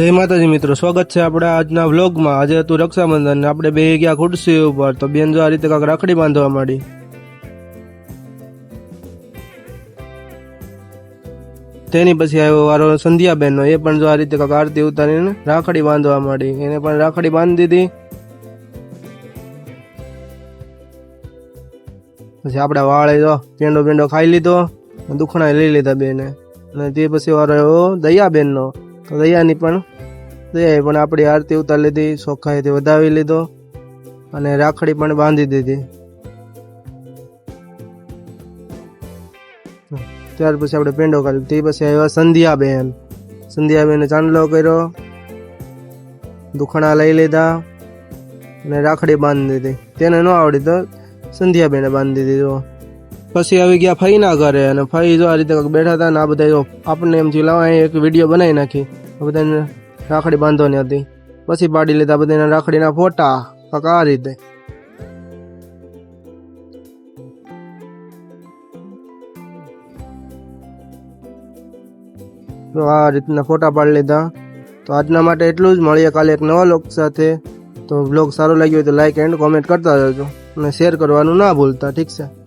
જય માતાજી મિત્રો, સ્વાગત છે આપણા આજના વ્લોગમાં. આજે હતું રક્ષાબંધન આપણે બે ગયા ખુરશી ઉપર. તો બેન જો આ રીતે કાંક રાખડી બાંધવા માંડી. તેની પછી આવ્યો વારો સંધ્યાબેન નો એ પણ જો આ રીતે કાંક આરતી ઉતારીને રાખડી બાંધવા માંડી. એને પણ રાખડી બાંધી દીધી. પછી આપણા વાળે જો પેંડો પેંડો ખાઈ લીધો. દુખણા લઈ લીધા બેને. અને તે પછી વારો આવ્યો દયાબેન નો તો દયાની પણ દયાએ પણ આપણી આરતી ઉતારી લીધી ચોખ્ખાઈથી વધાવી લીધો અને રાખડી પણ બાંધી દીધી. ત્યાર પછી આપણે પેંડો કાઢ્યો તે પછી આવ્યા સંધ્યાબેન. સંધ્યાબેને ચાંદલો કર્યો, દુખણા લઈ લીધા અને રાખડી બાંધી દીધી. તેને ન આવડી તો સંધ્યાબેને બાંધી દીધો. પછી આવી ગયા ફઈના ઘરે અને ફઈ જો આ રીતે બેઠા હતા ને આ બધા આપણને એમ થયું એક વીડિયો બનાવી નાખી બધાને રાખડી બાંધવાની હતી. પછી પાડી લીધા બધાના રાખડીના ફોટા. કાંક આ રીતે. તો આ રીતના ફોટા પાડી લીધા. તો આજના માટે એટલું જ. મળીએ કાલે એક નવા લોક સાથે. તો બ્લોગ સારો લાગ્યો હોય તો લાઈક એન્ડ કોમેન્ટ કરતા રહેજો. અને શેર કરવાનું ના ભૂલતા. ઠીક છે?